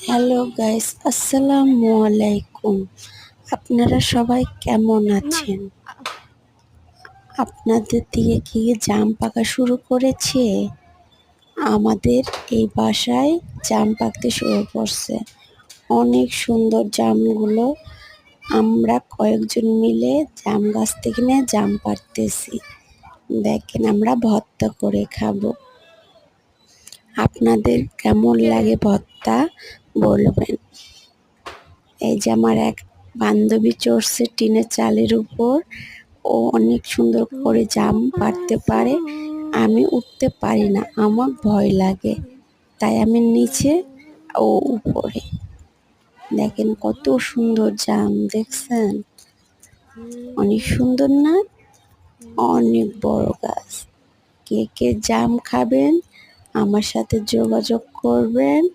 Hello guys আসসালামু আলাইকুম আপনারা সবাই কেমন আছেন আপনাদের দিকে কি জাম পাকা শুরু করেছে আমাদের এই বাসায় জাম পাকতে শুরু করছে অনেক সুন্দর জামগুলো আমরা কয়েকজন মিলে জাম গাছ থেকে নিয়ে জাম পাড়তেছি দেখেন আমরা ভর্তা করে খাব আপনাদের কেমন লাগে ভর্তা বলবেন। এই যে আমার এক বান্ধবী চড়ছে টিনের চালের উপর। ও অনেক সুন্দর করে জাম পারতে পারে। আমি উঠতে পারি না, আমার ভয় লাগে। তাই আমি নিচে ও উপরে। দেখেন কত সুন্দর জাম, দেখছেন? অনেক সুন্দর না? অনেক বড় গাছ। কে কে জাম খাবেন, আমার সাথে যোগাযোগ করবেন।